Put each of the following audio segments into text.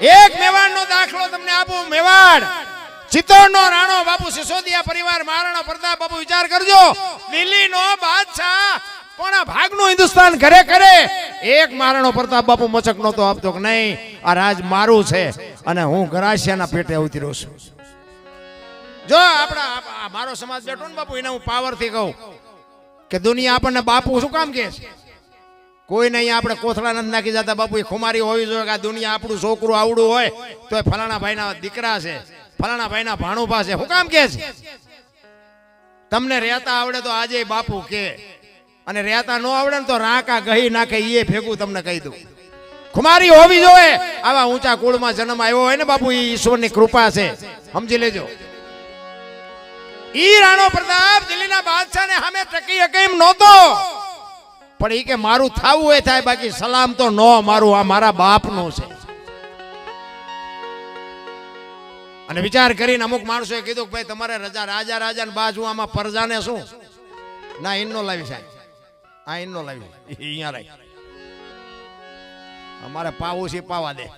એક મેવાડનો દાખલો તમને આપું, મેવાડ. ચિત્તોડનો રાણો બાપુ સિસોદિયા પરિવાર, મહારાણા પ્રતાપ બાપુ, વિચાર કરજો. દિલ્હીનો બાદશાહ કોના ભાગનું હિન્દુસ્તાન ઘરે કરે એક મહારાણો પ્રતાપ બાપુ મચક નહોતો આપતો કે નહીં, આ રાજ મારું છે અને હું ગરાસિયાના પેટે ઉતર્યો છું. જો આપણા આ- આ મારો સમાજ બેઠો ને બાપુ, એને હું પાવરથી કહું કે દુનિયા આપણને બાપુ શું કામ કે છે? કોઈ નહીં, આપણે કોથળા નથી નાખી જતા. બાપુ, એ ખુમારી હોવી જોઈએ કે આ દુનિયા આપણું છોકરું આવડું હોય તો એ ફલાણા ભાઈના દીકરા છે. ફલાણા ભાઈના ભાણુભા છે. હું કામ કે છે? તમને રહેતા આવડે તો આજે બાપુ કે. અને રહેતા ન આવડે ને તો રાકા ગહી નાખે એ ભેગું તમને કહી દઉં. ખુમારી હોવી જોઈએ. આવા ઊંચા કુળમાં જન્મ આવ્યો હોય ને બાપુ એ ઈશ્વરની કૃપા છે. સમજી લેજો. ઈ રાણો પ્રતાપ દિલ્હીના બાદશાહને સામે ટકી કેમ નહોતો. પણ એ કે મારું થાવું એ થાય, બાકી સલામ તો નો મારું, આ મારા બાપનું છે. અને વિચાર કરીને અમુક માણસોએ કીધું કે ભાઈ, તમારે રજા, રાજા રાજા બાજુ આમાં પરજાને શું? ના ઇન્નો લાવી સાહેબ. આ ઇન્નો લાવી. અહીંયા રહી. અમારે પાવું છે, પાવા દે.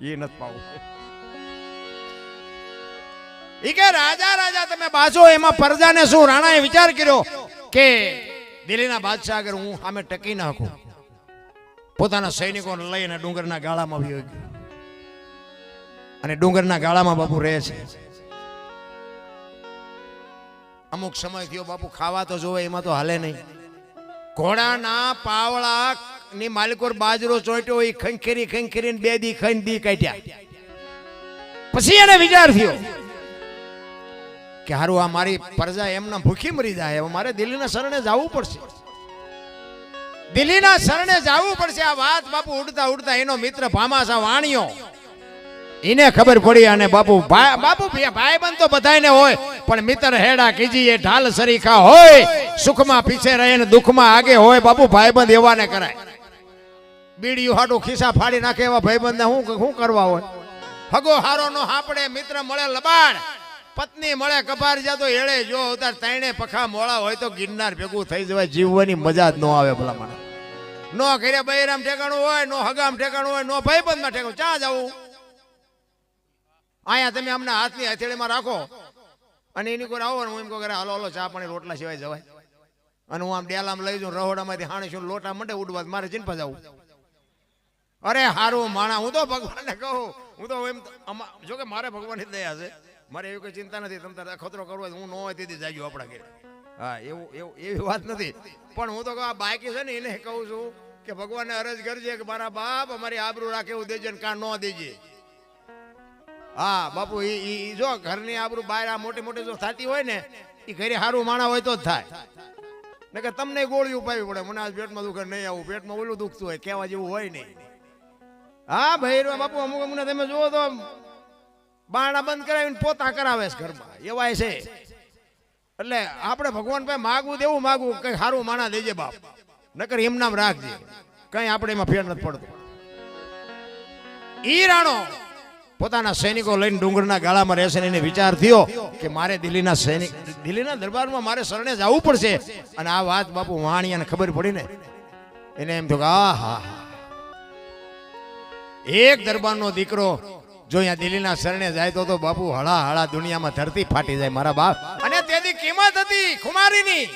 એ નથી પાવું. ઈ કે રાજા રાજા, તમે બાજો, એમાં પરજાને શું? રાણાએ વિચાર કર્યો કે દિલ્હીના બાદશાહ આગળ હું સામે ટકી નાખું. પોતાના સૈનિકોને લઈને ડુંગરના ગાળામાં વયો ગયો. અને ડુંગરના ગાળામાં બાપુ રહે છે. અમુક સમય થયો બાપુ ખાવા તો જોવે, એમાં તો હાલે નહીં. ઘોડાના પાવળા ની માલિકોર બાજરો ચોંટ્યો એ ખંખેરી ખંખેરીને બે દી ખાઈને દી કાઢ્યા. પછી એને વિચાર થયો કે હારું, આ મારી પ્રજા એમના ભૂખી મરી જાય. હવે મારે દિલ્હીના શરણે જવું પડશે. દિલ્હીના શરણે જવું પડશે. આ વાત બાપુ ઉડતા ઉડતા એનો મિત્ર ભામાસા વાણિયો. એને ખબર પડી અને બાપુ ભાઈ બાપુ ભાઈ બંધ તો બધાને હોય, પણ મિત્ર હેડા કીજી એ ઢાલ સરીખા હોય, સુખમાં પીછે રહે ને દુઃખમાં આગે હોય, બાપુ ભાઈબંધ એવાને કરાય. બીડીયું હાડું ખિસ્સા ફાડી નાખે એવા ભાઈબંધને શું શું કરવા હોય? હગો હારો નો હાપડે મિત્ર મળે લબાડ. પત્ની મળે કપાર જા તો એળે જો અવતાર ત્રણે પખા મોળા હોય તો ગિરનાર ભેગું થઈ જવાય, જીવવાની મજા જ ન આવે ભલા મને. નો ઘરે બૈરામ ઠેકાણું હોય, નો હગામ ઠેકાણું હોય, નો ભાઈબંધમાં ઠેકાણું ચા જવું? અહીંયા તમે અમને હાથની હથેળીમાં રાખો. અને એની કોઈ આવો હું એમ કહું હાલો હાલો, ચા પાણી રોટલા સિવાય જવાય. અને હું આમ ડેલામ લઈ જાઉં, રહોડામાંથી હાણીશું, લોટા મંડે ઉડવા, મારે ચિંપા જવું અરે હારું, માણા, હું તો ભગવાનને કહું, હું તો એમ જો કે મારે ભગવાનની દયા છે. મારે એવી કોઈ ચિંતા નથી. તમે તારે ખતરો કરવો હું ન હોય તેથી જાગ્યો આપણા ઘેર. હા, એવું એવું, એવી વાત નથી. પણ હું તો આ બાકી છે ને, એને કહું છું કે ભગવાનને અરજ કરજે કે મારા બાપ અમારી આબરૂ રાખે એવું દેજે ને કાં ન દેજે. હા, બાપુ, ઈ જો ઘરની આબરૂ બહાર આ મોટી મોટી જો થતી હોય ને એ ઘરે સારું માણા હોય તો જ થાય. ને કે તમને ગોળી ઉપાવી પડે. મને આજ પેટમાં દુખે નહીં આવું. પેટમાં ઓલું દુખતું હોય, કહેવા જેવું હોય નહીં. હા ભાઈ બાપુ, અમુક અમુક તમે જુઓ તો બારણા બંધ કરાવીને પોતા કરાવે છે ઘરમાં. એવાય છે. એટલે આપણે ભગવાન પાસે માગવું દેવું માગવું કઈ સારું માણા દેજે બાપ. નકર એમ નામ રાખજે. કઈ આપણે એમાં ફેર નથી પડતો. ઈ પોતાના સૈનિકો લઈને ડુંગરના ગાળામાં રહેશે એને વિચાર થયો કે મારે દિલ્હીના સૈનિક દિલ્હીના દરબારમાં મારે શરણે જવું પડશે. અને આ વાત બાપુ વાણિયાને ખબર પડી ને. એને એમ થયું કે આ હા હા એક દરબારનો દીકરો જો અહીંયા દિલ્હીના શરણે જાય તો બાપુ હળા હળા દુનિયામાં ધરતી ફાટી જાય મારા બાપ. અને તેની કિંમત હતી ખુમારીની.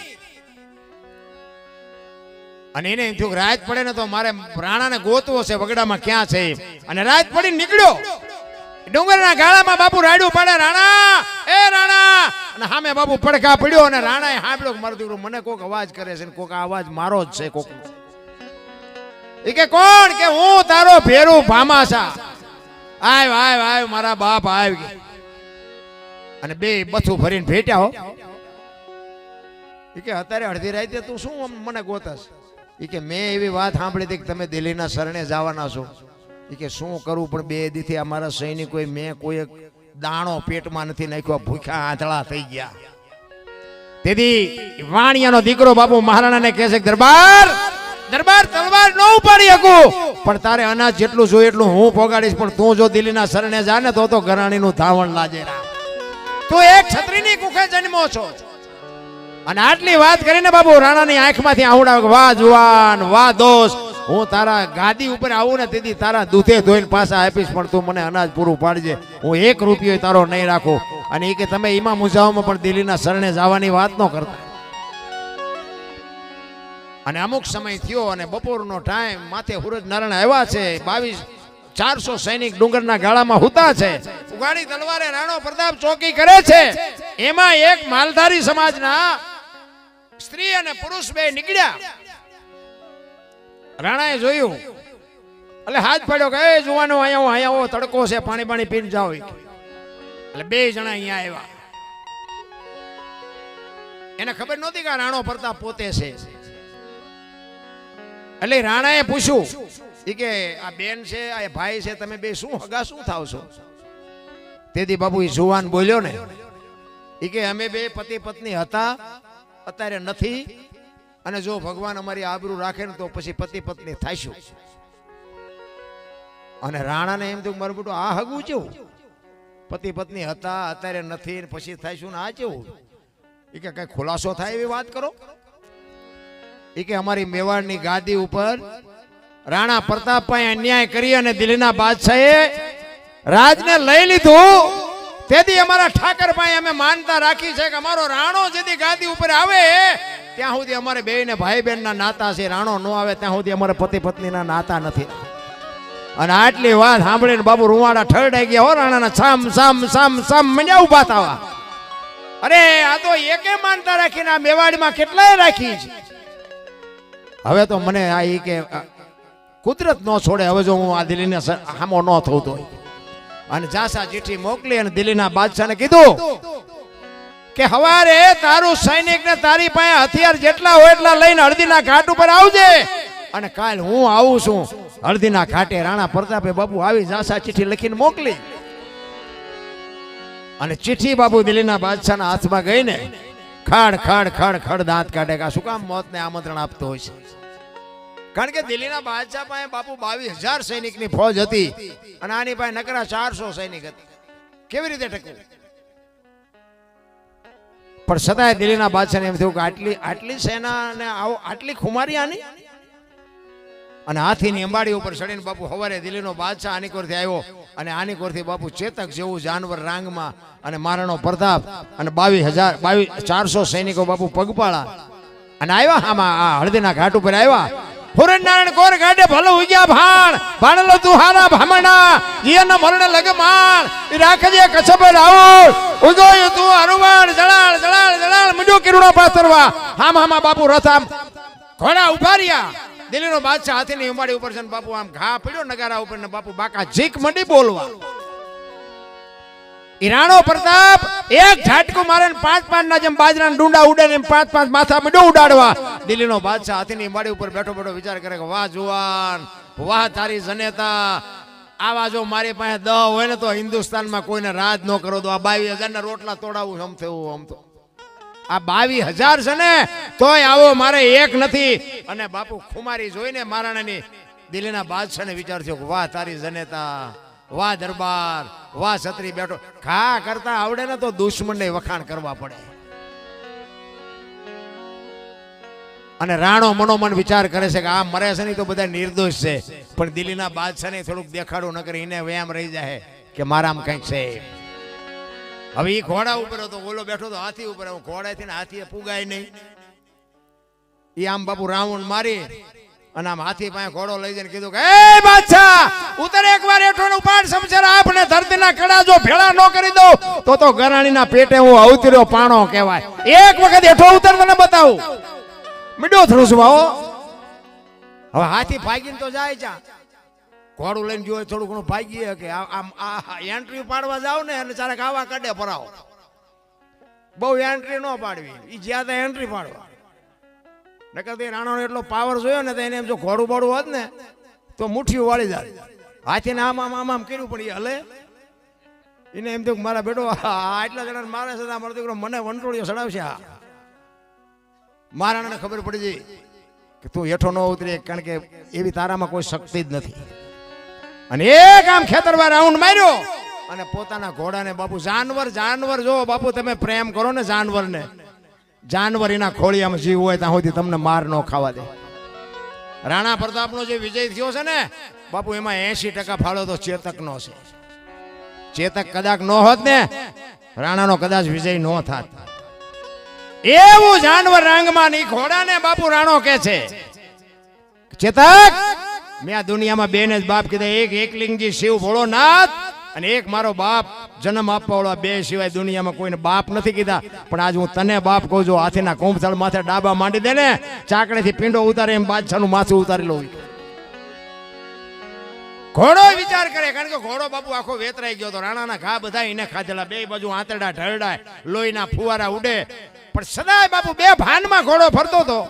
અને એને જો રાત પડે ને તો મારે પ્રાણાને ગોતવો છે, વગડામાં ક્યાં છે? અને રાત પડી નીકળ્યો. ડુંગરના ગાળામાં બાપુ રાડ્યું પડે, રાણા, એ રાણા. અને સામે બાપુ પડખા પડ્યો અને રાણાએ સાંભળ્યો મારું દીકરો મને કોક અવાજ કરે છે કોક અવાજ મારો જ છે કોક એ કે, કોણ? કે હું તારો ભેરું ભામાસા આવ આવ આવ, મારા બાપ આવ અને બે બથું ભરીને ભેટ્યા હો. કે, અત્યારે અડધી રાતે તું શું મને ગોતસ? એ કે, મેં એવી વાત સાંભળી હતી કે તમે દિલ્હીના શરણે જવાના છો. એ કે, શું કરું? પણ બે દીથી અમારા સૈનિકોએ મેં કોઈ દાણો પેટમાં નથી નાખ્યો. ભૂખ્યા આંધળા થઈ ગયા. તેથી વાણિયાનો દીકરો બાપુ મહારાણાને કહે છે દરબાર દરબાર, તલવાર ન ઉપાડી શકું. પણ તારે અનાજ જેટલું જોઈએ એટલું હું પોગાડીશ, પણ તું જો દિલ્હીના શરણે જા ને તો તો ગરાણીનું ધાવણ લાજે તું એક છત્રીની કુખે જન્મો છો. અને આટલી વાત કરીને બાબુ રાણાની આંખમાંથી આહુડા વાહ જુવાન, વાહ દોસ્ત. હું તારા ગાદી ઉપર આવું ને તેથી તારા દૂધે ધોઈને પાછા આપીશ, પણ તું મને અનાજ પૂરું પાડજે. હું એક રૂપિયો તારો નહીં રાખું. અને એ કે તમે એમાં મુજાઓમાં પણ દિલ્હીના શરણે જવાની વાત ન કરતા. અને અમુક સમય થયો અને બપોરનો ટાઈમ માથે નારાયણ આવ્યા છે. બાવીસ, ચારસો સૈનિક ડુંગરના ગાળામાં હુતા છે. ઉગાડી તલવારે રાણો પ્રતાપ ચોકી કરે છે. એમાં એક માલધારી સમાજના સ્ત્રી અને પુરુષ બે નીકળ્યા. રાણાએ જોયું, એટલે હાથ પાડ્યો કે, એ જુવાનો, અહીંયા અહીંયા આવો, તડકો છે, પાણી પાણી પીને જાઓ. એટલે બે જણા અહીંયા આવ્યા. એને ખબર નહોતી કે રાણો પ્રતાપ પોતે છે. એટલે રાણાએ પૂછ્યું એ કે, આ બેન છે, આ ભાઈ છે, તમે બે શું હગા શું થાવ છો? તેથી બાપુ એ જુવાન બોલ્યો ને એ કે, અમે બે પતિ પત્ની હતા, અત્યારે નથી, અને જો ભગવાન અમારી આબરૂ રાખે ને તો પછી પતિ પત્ની થાઈશું. અને રાણાને એમ થયું, મારું આ હગું કેવું? પતિ પત્ની હતા, અત્યારે નથી પછી થાઈશું ને આ કેવું? એ કે, કઈ ખુલાસો થાય એવી વાત કરો? એ કે અમારી મેવાડની ગાદી ઉપર રાણા પ્રતાપભાઈ અન્યાય કરી અને દિલ્હીના બાદશાહે રાજને લઈ લીધું. તેથી અમારા ઠાકરભાઈ અમે માનતા રાખી છે કે અમારો રાણો જેથી ગાદી ઉપર આવે, ત્યાં સુધી અમારે બે ને ભાઈ બહેન ના નાતા છે, રાણો ન આવે ત્યાં સુધી અમારે પતિ પત્નીના નાતા નથી. અને આટલી વાત સાંભળીને બાબુ રૂવાડા ઠરડાઈ ગયા, હો રાણાના, સામ સામ સામ સામ મંડ્યા ઊભા થવા અરે, આ તો એકે માનતા રાખીને આ મેવાડીમાં કેટલાય રાખી છે. હવે તો મને આ એ કે કુદરત ન છોડે, હવે જો હું આ દિલ્હીને હામો ન થતો તો. અને જાસા ચીઠી મોકલી અને દિલ્હીના બાદશાહને કીધું કે હવારે તારું સૈનિક ને તારી પાસે હથિયાર જેટલા હોય એટલા લઈને હળદીના ઘાટ ઉપર આવજે. અને કાલ હું આવું છું. હળદીના ઘાટે રાણા પ્રતાપે બાપુ આવી જાસા ચીઠી લખીને મોકલી. અને ચીઠી બાપુ દિલ્હીના બાદશાહના હાથમાં ગઈ ને ખાડ, ખડ ખડ ખડ દાંત કાઢે કે શું કામ મોતને આમંત્રણ આપતો હોય છે? કારણ કે દિલ્હીના બાદશાહ પાસે બાપુ બાવીસ હજાર સૈનિકની ફોજ હતી અને આની પાસે નકરા ચારસો સૈનિક હતી. કેવી રીતે ટકવું પણ છતાંય દિલ્હીના બાદશાહને એમ થયું કે આટલી આટલી સેના ને આવો, આટલી ખુમારી આની? અને હાથીની અંબાડી ઉપર ચડીને બાપુ હવારે દિલ્હીનો બાદશાહ આનીકોરથી આવ્યો અને આનીકોરથી બાપુ ચેતક જેવું જાનવર રાંગમાં અને મારાનો પ્રતાપ અને બાવીસ હજાર, બાવીસ, ચારસો સૈનિકો બાપુ પગપાળા. અને આવ્યા આમાં આ હળદીના ઘાટ ઉપર આવ્યા. ઉગ્યા ભાણ, ભાણલો તું હારા ભામણા જીયન મરણ લગ માણ ઈ રાખજે કછપ રાઉળ ઉગોય તું અરુવાણ જળાળ જળાળ જળાળ મુજો કિરુણો પાતરવા હામ હામા બાપુ રથ આમ ઘોડા ઊભા દિલ્હીનો બાદશાહ હાથીની ઉંબાડી ઉપર છે ને બાપુ આમ ઘા પડ્યો, નગારા ઉપર ને બાપુ બાકા જીક મંડી બોલવા. ઈરાણો પ્રતાપ, એક ઝાટકું મારે પાંચ પાંચ ના જેમ બાજરા ડુંડા ઉડે ને પાંચ પાંચ માથા મીડો ઉડાડવા. દિલ્હીનો બાદશાહ હાથીની ઉંબાડી ઉપર બેઠો બેઠો વિચાર કરે કે, વાહ જુવાન, વાહ તારી જનેતા, આવા જો મારી પાસે દ હોય ને તો હિન્દુસ્તાનમાં કોઈને રાજ ન કરો, તો આ બાવીસ હજાર ના રોટલા તોડાવું આમ થયું, આમ તો આ બાવી હજાર છે ને, તોય આવો, મારે એક નથી. અને બાપુ ખુમારી જોઈને મારાણાની દિલ્હીના બાદશાહને વિચાર થયો વાહ, તારી જનેતા, વાહ, દરબાર, વાહ, છત્રી બેઠો. ખા કરતા આવડે ને તો દુશ્મનને વખાણ કરવા પડે. અને રાણો મનોમન વિચાર કરે છે કે, આ મરે છે નહીં તો બધા નિર્દોષ છે. પણ દિલ્હીના બાદશાહને થોડુંક દેખાડું ન કરી, એને વ્યાયામ રહી જાય કે, મારામાં કંઈક છે. હવે એ ઘોડા ઉપર હતો, ઓલો બેઠો તો હાથી ઉપર. ઘોડાથી હાથી પુગાય નહીં. એ આમ બાપુ રાવણ મારી અને આમ હાથી પાસે ઘોડો લઈ જઈને કીધું કે એ બાદશાહ ઉતર એકવાર હેઠો નું પાડ સમસર આપને ધરતીના કડા જો ભેળા ન કરી દો તો તો ગરાણીના પેટે હું અવતર્યો પાણો કહેવાય. એક વખત હેઠો ઉતર તને બતાવું. મીડો થ્રુસવા હો હવે હાથી ભાગીને તો જાય ચા ઘોડું લઈને જોયે થોડું ઘણું ભાગીએ કે આમ આ એન્ટ્રી પાડવા જાવ ને એટલે ચારે આવા કાઢે ભરાવો. બહુ એન્ટ્રી ન પાડવી. ઈ જ્યાં ત્યાં એન્ટ્રી પાડવા. નકર તે રાણાનો એટલો પાવર જોયો ને તો એને એમ જો ઘોડું બોડું હોત ને, તો મુઠ્ઠીઓ વાળી જાય હાથીને આમ આમ આમ આમ કર્યું પણ એ હલે. એને એમ થયું મારા બેટો આટલા જણા મારે છે મારો દીકરો મને વંટોળીઓ ચડાવશે આ. મારાને ખબર પડી જઈ કે તું હેઠો ન ઉતરે કારણ કે એવી તારામાં કોઈ શક્તિ જ નથી. અને એક આમ ખેતરમાં રાઉન્ડ માર્યો. અને પોતાના ઘોડાને, બાપુ, જાનવર જાનવર, જો, બાપુ, તમે પ્રેમ કરો ને જાનવરને. જાનવર એના ખોળિયામાં જીવ હોય ત્યાં સુધી તમને માર ન ખાવા દે. રાણા પ્રતાપનો જે વિજય થયો છે ને, બાપુ, એમાં એસી ટકા ફાળો તો ચેતકનો છે. ચેતક કદાચ ન હોત ને, રાણાનો કદાચ વિજય ન થાત. એવું જાનવર રાંગમાં ની ઘોડાને બાપુ રાણો કે છે. ચેતક મેં આ દુનિયામાં બેન જ બાપ કીધા, એક એકલિંગજી શિવ ભોળોનાથ અને એક મારો બાપ જન્મ આપવા બે સિવાય દુનિયામાં કોઈને બાપ નથી કીધા. પણ આજ હું તને બાપ કહું છું, હાથીના કુંભથળ માથે ડાબા માંડી દે ને, ચાકડેથી પીંડો ઉતારે એમ બાદશાહનું માથું ઉતારી લઉં. ઘોડો વિચાર કરે, કારણ કે ઘોડો બાપુ આખો વેતરાઈ ગયો તો રાણાના ઘા બધા એને ખાધેલા, બે બાજુ આંતરડા ઢળડાય લોહીના ફુવારા ઉડે. પણ સદાય બાપુ બે ભાનમાં ઘોડો ફરતો હતો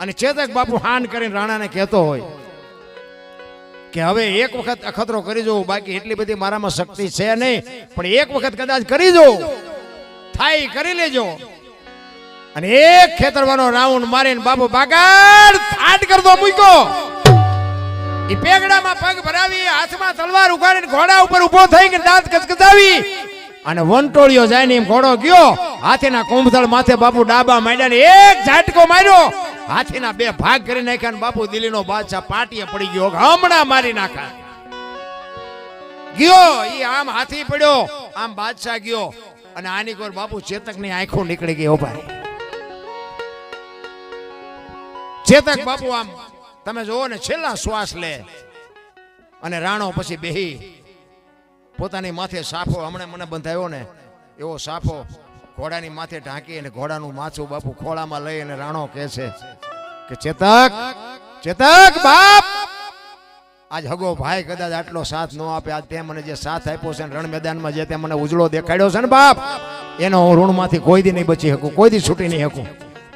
અને ચેતક બાપુ હાન કરીને રાણાને કહેતો હોય કે હવે એક વખત અખતરો કરી જોઉં, બાકી એટલી બધી મારામાં શક્તિ છે નહીં. પણ એક વખત કદાચ કરી જો થાય કરી લેજો. અને એક ખેતરવાનો રાઉન્ડ મારીને બાબુ બાગાડ થાટ કરતો મૂક્યો. એ પેગડામાં પગ ભરાવી, હાથમાં તલવાર ઉગાડીને ઘોડા ઉપર ઊભો થઈ કે દાંત કચકચાવી અને વંટોળિયો જાય ને એમ ઘોડો ગયો. હાથીના કુંભતળ માથે બાપુ ડાબા માંડ્યા ને એક ઝાટકો માર્યો. હાથીના બે ભાગ કરી નાખ્યા બાપુ દિલ્હીનો બાદશાહ પાટીએ પડી ગયો. હમણાં મારી નાખા ગયો, ઈ આમ હાથી પડ્યો, આમ બાદશાહ ગયો. અને આની કોર બાપુ ચેતકની આંખો નીકળી ગઈ ભાઈ ચેતક બાપુ આમ, તમે જોવો ને, છેલ્લા શ્વાસ લે. અને રાણો પછી બેહી. પોતાની માથે સાફો, હમણાં મને બંધાયો ને, એવો સાફો ઘોડાની માથે ઢાંકી અને ઘોડાનું માથું બાપુ ખોળામાં લઈ અને રાણો કહે છે કે, ચેતક ચેતક, બાપ! આજ હગો ભાઈ કદાચ આટલો સાથ ન આપે. આજ તે મને જે સાથ આપ્યો છે રણ મેદાનમાં જે તે મને ઉજળો દેખાડ્યો છે ને બાપ, એનો હું ઋણમાંથી કોઈ દી નહીં બચી શકું કોઈ દી છૂટી નહીં શકું.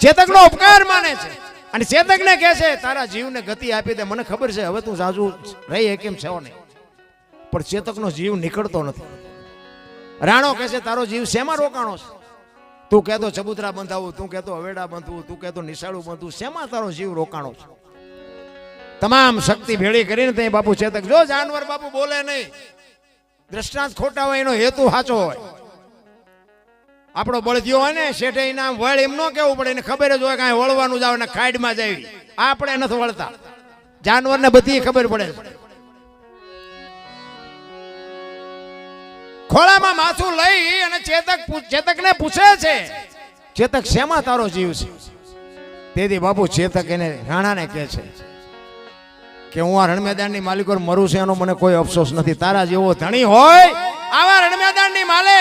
ચેતકનો ઉપકાર માને છે. અને ચેતકને કહે છે, તારા જીવને ગતિ આપી દે. મને ખબર છે, હવે તું સાજુ રહી કેમ છે નહીં પણ ચેતકનો જીવ નીકળતો નથી. રાણો કહે છે, તારો જીવ શેમાં રોકાણો છે? તું કહેતો ચબૂતરા બંધાવું, તું કહેતો હવેડા બંધવું, તું કહેતો નિશાળું બંધવું. શેમાં તારો જીવ રોકાણો છે? તમામ શક્તિ ભેળી કરીને તે બાપુ ચેતક, જો જાનવર બાપુ બોલે નહીં, દ્રષ્ટાંત ખોટા હોય એનો હેતુ સાચો હોય. આપણો બળદિયો હોય ને, શેઠે એના વળ એમ ન કેવું પડે, એને ખબર જ હોય કાંઈ વળવાનું જાવ ને ખાઈડમાં જાય આપણે નથી વળતા. જાનવરને બધી ખબર પડે ખોળામાં માથું લઈ અને ચેતક ચેતક ચેતકને પૂછે છે, ચેતક શેમાં તારો જીવ છે? તેથી બાપુ ચેતક એને રાણાને કહે છે કે, હું આ રણમેદાનની માલિકો મરું છે, એનો મને કોઈ અફસોસ નથી. તારા જેવો ધણી હોય, આવા રણમેદાનની માલે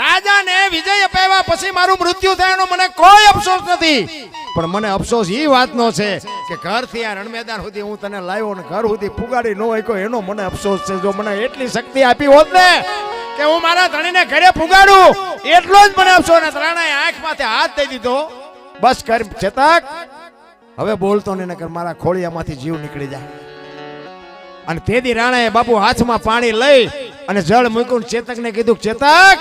રાજાને વિજય અપાવ્યા પછી મારું મૃત્યુ થયાનો મને કોઈ અફસોસ નથી. પણ મને અફસોસ એ વાતનો છે કે ઘરથી આ રણમેદાન સુધી હું તને લાવ્યો ને ઘર સુધી ફુગાડી ન હોય એનો મને અફસોસ છે. જો મને એટલી શક્તિ આપી હોત ને કે હું મારા ધણીને ઘરે ફુગાડું? એટલો જ મને આપશો ને ત્રણેય આંખ માથે હાથ દઈ દીધો? બસ કર ચેતક. હવે બોલતો નહીં, નકર મારા ખોળિયામાંથી જીવ નીકળી જાય. અને તેથી રાણાએ બાપુ હાથમાં પાણી લઈ અને જળ મૂક્યું ને ચેતકને કીધું, ચેતક,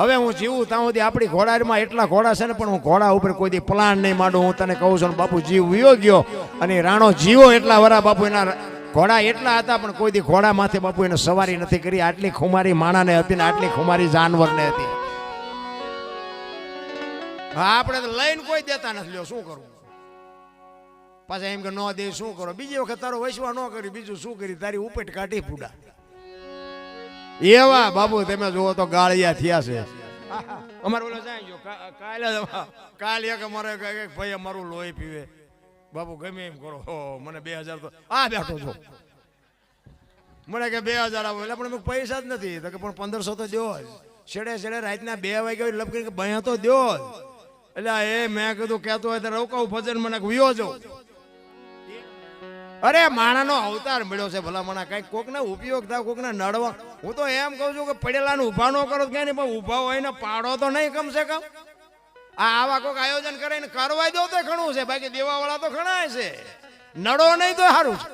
હવે હું જીવું ત્યાં સુધી આપણી ઘોડામાં એટલા ઘોડા છે ને, પણ હું ઘોડા ઉપર કોઈ દી પ્લાન નહીં માંડું. હું તને કહું છું, બાપુ જીવ વિયો ગયો અને રાણો જીવો એટલા વરા બાપુ એના ઘોડા એટલા હતા પણ કોઈ દી ઘોડા માથે બાપુ એને સવારી નથી કરી. આટલી ખુમારી માણાને હતી ને આટલી ખુમારી જાનવરને હતી. હા આપણે તો લઈને કોઈ દેતા નથી. લ્યો શું કરવું પાછા એમ કે ન દે શું કરો? બીજી વખત તારો વૈશ્વા ન કરી બીજું શું કરી? તારી ઉપેટ કાઢી પૂડા. એવા બાબુ તમે જુઓ તો ગાળિયા થયા છે. અમારે ઓલો જાય કાલે કાલે એક અમારે એક- એક ભાઈ અમારું લોહી પીવે. બાપુ, ગમે એમ કરો. મને બે હજાર તો આ બેઠો છો. મને કે બે હજાર આવો એટલે પણ પૈસા જ નથી. તો કે પણ પંદરસો તો દો જ. છેડે છેડે રાતના બે વાગે લપ કે ભયા તો દો જ. એટલે એ મેં કીધું કહેતો હોય તો રોકાવું ભજન મને વિયો જો અરે, માણાનો અવતાર મળ્યો છે ભલા મણા કંઈક કોકને ઉપયોગ થાય, કોકને નડવા. હું તો એમ કહું છું કે પડેલાને ઊભા ન કરો ક્યાં નહીં, પણ ઊભા હોય ને પાડો તો નહીં, કમસે કમ. આવા કોઈક આયોજન કરીને કરવા દો તો ઘણું છે. બાકી દેવાવાળા તો ઘણા છે. નડો નહીં તો સારું છે.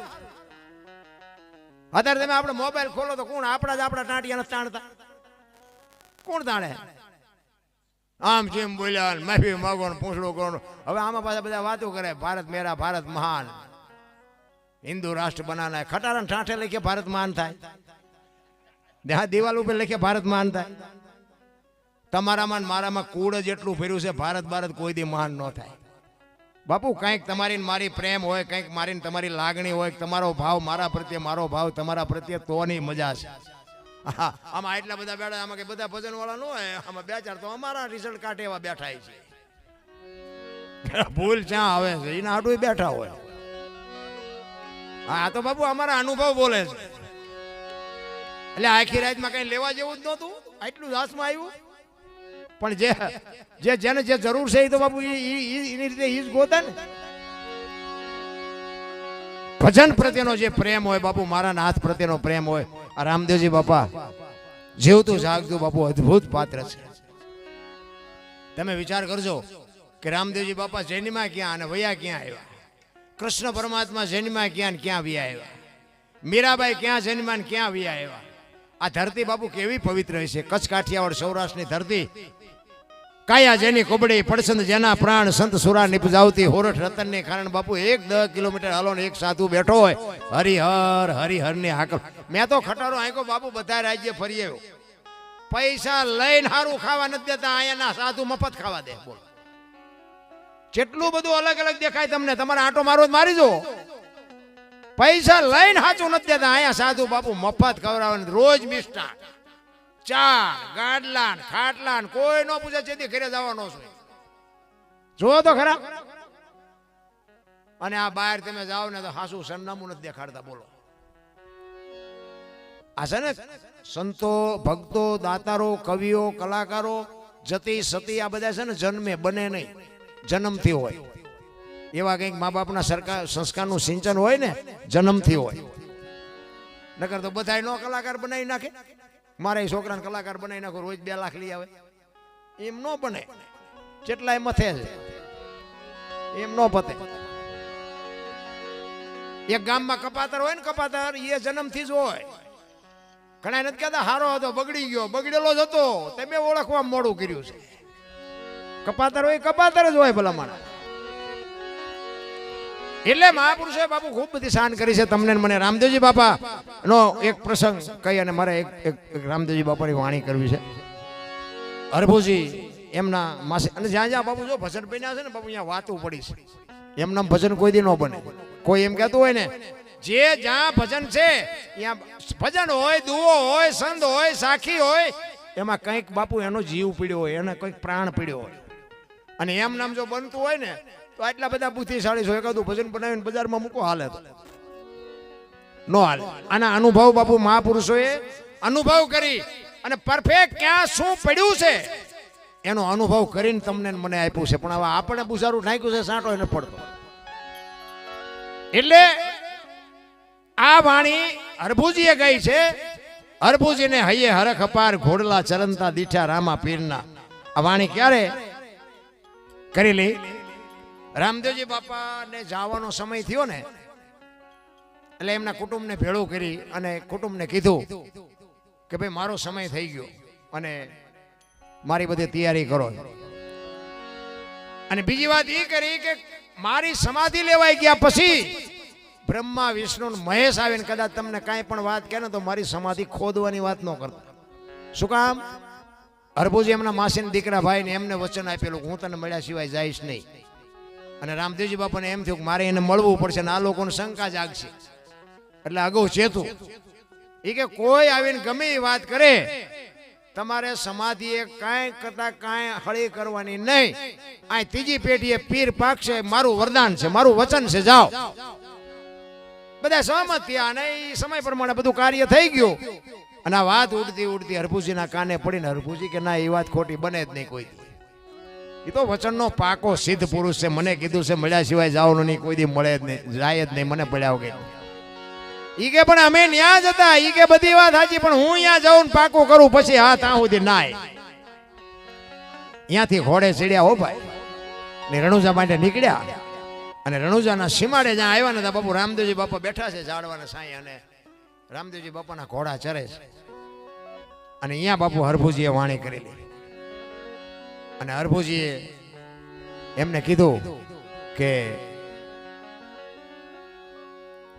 અત્યારે તમે આપણે મોબાઈલ ખોલો તો કોણ? આપણા જ આપણા ટાંટિયા તાણતા કોણ તાણે? આમ જેમ બોલ્યા મહેફી માગો પૂછડું કરો હવે આમાં પાછા બધા વાતો કરે. ભારત મેરા ભારત મહાન. હિન્દુ રાષ્ટ્ર બનાના. ખટારા ઠાઠે લખે ભારત મહાન થાય. દેહા દિવાલ ઉપર લખે ભારત મહાન થાય. તમારામાં મારામાં કૂડ જ એટલું ફેર્યું છે, ભારત ભારત કોઈ દી મહાન ન થાય. બાપુ, કંઈક તમારી મારી પ્રેમ હોય, કંઈક મારીને તમારી લાગણી હોય તમારો ભાવ મારા પ્રત્યે, મારો ભાવ તમારા પ્રત્યે, તોની મજા છે. આમાં એટલા બધા બેઠા, આમાં કે બધા ભજન વાળા ન હોય, આમાં બે ચાર તો અમારા રિઝલ્ટ કાઢે એવા બેઠા છે. ભૂલ ક્યાં આવે છે? એના આડું બેઠા હોય. હા તો બાપુ અમારા અનુભવ બોલે છે. એટલે આખી રાતમાં કઈ લેવા જેવું જ નહોતું? આટલું જ આવ્યું? પણ જે જે જેને જે જરૂર છે એ તો બાપુ ઈ- ઈ- ઈ- એની રીતે ઈ જ ગોતે ને. ભજન પ્રત્યેનો જે પ્રેમ હોય બાપુ, મારા નાથ પ્રત્યેનો પ્રેમ હોય, આ રામદેવજી બાપા, જીવતું જાગતું બાપુ અદ્ભુત પાત્ર છે. તમે વિચાર કરજો કે રામદેવજી બાપા જૈનમાં ક્યાં અને વયા ક્યાં આવ્યા? કૃષ્ણ પરમાત્મા જૈનમાં ક્યાં ને ક્યાં વ્યા આવ્યા? મીરાબાઈ ક્યાં જન્મ્યા ને ક્યાં વ્યા આવ્યા? આ ધરતી બાપુ કેવી પવિત્ર છે કચ્છ કાઠિયાવાડ સૌરાષ્ટ્રની ધરતી. કાયા જેની કોબડી પડસંદ જેના પ્રાણ સંત સુરા નિપજાવતી હોરઠ રતનને કારણ બાપુ એક દસ કિલોમીટર હાલો ને એક સાધુ બેઠો હોય. હરિહર હરિહર ને હાકલ. મેં તો ખટારો આંકો બાપુ, બધા રાજ્ય ફરી આવ્યો. પૈસા લઈને હારું ખાવા નથી દેતા, અહીંયાના સાધુ મફત ખાવા દે. બોલ. જેટલું બધું અલગ અલગ દેખાય તમને, તમારે આંટો મારો મારી જો. પૈસા લઈને સાચું નથી દેતા. અહીંયા સાધુ બાપુ મફત ખવડાવે રોજ મિષ્ટા ચા, ગાડલા ખાટલા કોઈ નો પૂછે છે ઘરે જવાનો છે. જુઓ તો ખરા. અને આ બહાર તમે જાઓ ને તો હાસુ સરનામું નથી દેખાડતા, બોલો. આ છે ને સંતો, ભક્તો, દાતારો, કવિઓ, કલાકારો, જતી સતી, આ બધા છે ને જન્મે, બને નહીં. જન્મથી હોય. એવા કંઈક મા બાપના સરકાર સંસ્કારનું સિંચન હોય ને, જન્મથી હોય. નકર તો બધા નો કલાકાર બનાવી નાખે. મારે છોકરાને કલાકાર બનાવી નાખો, રોજ બે લાખ લઈ આવે. એમ નો બને. જેટલાય મથે છે, એમ નો પતે. એક ગામમાં કપાતર હોય ને કપાતર એ જન્મથી જ હોય. ઘણા નથી કહેતા, હારો હતો, બગડી ગયો, બગડેલો જ હતો. તમે ઓળખવા મોડું કર્યું છે. કપાતર હોય, કપાતર જ હોય ભલા માણસ એટલે મહાપુરુષે બાપુ ખૂબ બધી શાન કરી છે. તમને મને રામદેવજી બાપા નો એક પ્રસંગ કહી અને મારે એક રામદેવજી બાપાની વાણી કરવી છે. હરભુજી, એમના માસે અને જ્યાં જ્યાં બાપુ જો ભજન બન્યા છે ને, બાપુ અહીંયા વાતું પડી છે. એમના ભજન કોઈ દી ન બને. કોઈ એમ કહેતું હોય ને, જે જ્યાં ભજન છે, ત્યાં ભજન હોય, દુઓ હોય, સંત હોય, સાખી હોય. એમાં કંઈક બાપુ એનો જીવ પીડ્યો હોય, એને કંઈક પ્રાણ પીડ્યો હોય. અને એમ નામ જો બનતું હોય ને તો આટલા બધા બુદ્ધિશાળી છો એકાદું ભજન બનાવીને બજારમાં મૂકો હાલે નો હાલે. આના અનુભવ બાપુ મહાપુરુષોએ અનુભવ કરી અને પરફેક્ટ ક્યાં શું પડ્યું છે, એનો અનુભવ કરીને તમને મને આપ્યું છે. પણ હવે આપણે બુઝારું નાખ્યું છે, સાંટો એને પડતો. એટલે આ વાણી હરભુજીએ ગઈ છે. હરભુજીને હૈયે હરખ અપાર ઘોડલા ચરંતા દીઠા રામા પીરના આ વાણી ક્યારે કરી લી રામદેવજી બાપાને જવાનો સમય થયો ને, એટલે એમના કુટુંબને ભેળું કરી અને કુટુંબને કીધું કે ભાઈ, મારો સમય થઈ ગયો અને મારી બધી તૈયારી કરો. અને બીજી વાત એ કરી કે મારી સમાધિ લેવાઈ ગયા પછી બ્રહ્મા, વિષ્ણુ મહેશ મહેશ આવીને કદાચ તમને કાંઈ પણ વાત કહે ને તો મારી સમાધિ ખોદવાની વાત ન કરતા. શું કામ? હરભુજી એમના માસીને દીકરા ભાઈને એમને વચન આપેલું હું તને મળ્યા સિવાય જઈશ નહીં. અને રામદેવજી બાપાને એમ થયું કે મારે એને મળવું પડશે ને આ લોકોને શંકા જાગશે. એટલે અગાઉ ચેતું એ કે કોઈ આવીને ગમે એ વાત કરે, તમારે સમાધિએ કાંઈ કરતા કાંઈ હળી કરવાની નહીં. આ ત્રીજી પેઢીએ પીર પાકશે, મારું વરદાન છે, મારું વચન છે, જાઓ. બધા સહમત થયા અને એ સમય પ્રમાણે બધું કાર્ય થઈ ગયું. અને આ વાત ઉડતી ઉડતી હરભુજીના કાને પડીને હરભુજી કે ના એ વાત ખોટી બને જ નહીં કોઈ. એ તો વચનનો પાકો સિદ્ધ પુરુષ છે. મને કીધું છે, મળ્યા સિવાય જવાનું નહીં, કોઈ દી મળે જ નહીં, જાય જ નહીં, મને પડ્યા વગર. ઈ કે પણ અમે ન્યા જ હતા. ઈ કે બધી વાત સાચી, પણ હું અહીંયા જાઉં પાકું કરું, પછી હા, ત્યાં સુધી નાય. અહીંયાથી ઘોડે ચડ્યા, હો ભાઈ. ને રણુજા માટે નીકળ્યા. અને રણુજાના સીમાડે જ્યાં આવ્યા ને ત્યાં બાપુ રામદેવજી બાપા બેઠા છે ઝાડવાના સાંઈ અને રામદેવજી બાપાના ઘોડા ચરે છે. અને અહીંયા બાપુ હરભુજીએ વાણી કરેલી. અને હરભુજીએ એમને કીધું કે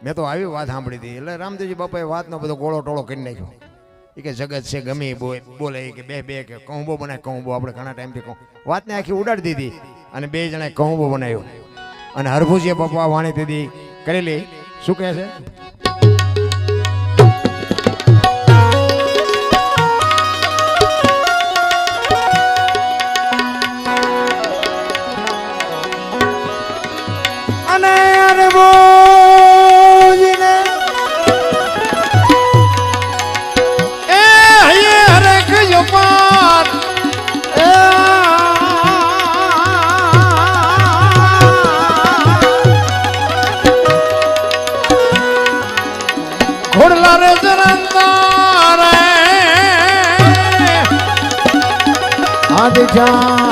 મેં તો આવી વાત સાંભળી હતી. એટલે રામદેવજી બાપાએ વાતનો બધો ગોળો ટોળો કરી નાખ્યો. એ કે જગત છે ગમી ગમે બોલે કે બે બે કે કહુંબો બનાય, કહુંબો. આપણે ઘણા ટાઈમથી કહું. વાતને આખી ઉડાડી દીધી અને બે જણાએ કહુંબો બનાવ્યો. અને હરભુજીએ પપ્પા વાણી દીધી. કરેલી? શું કહે છે? બાબુજીને એ હૈયે હરેક યોપાટ જા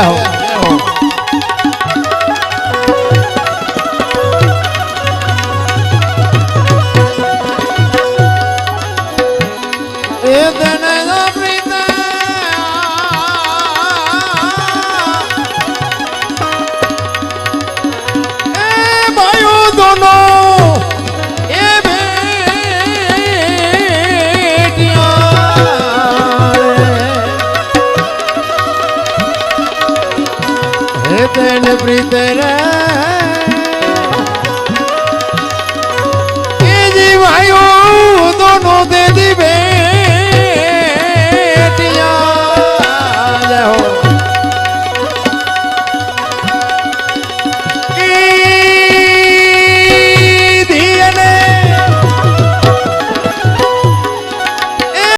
हो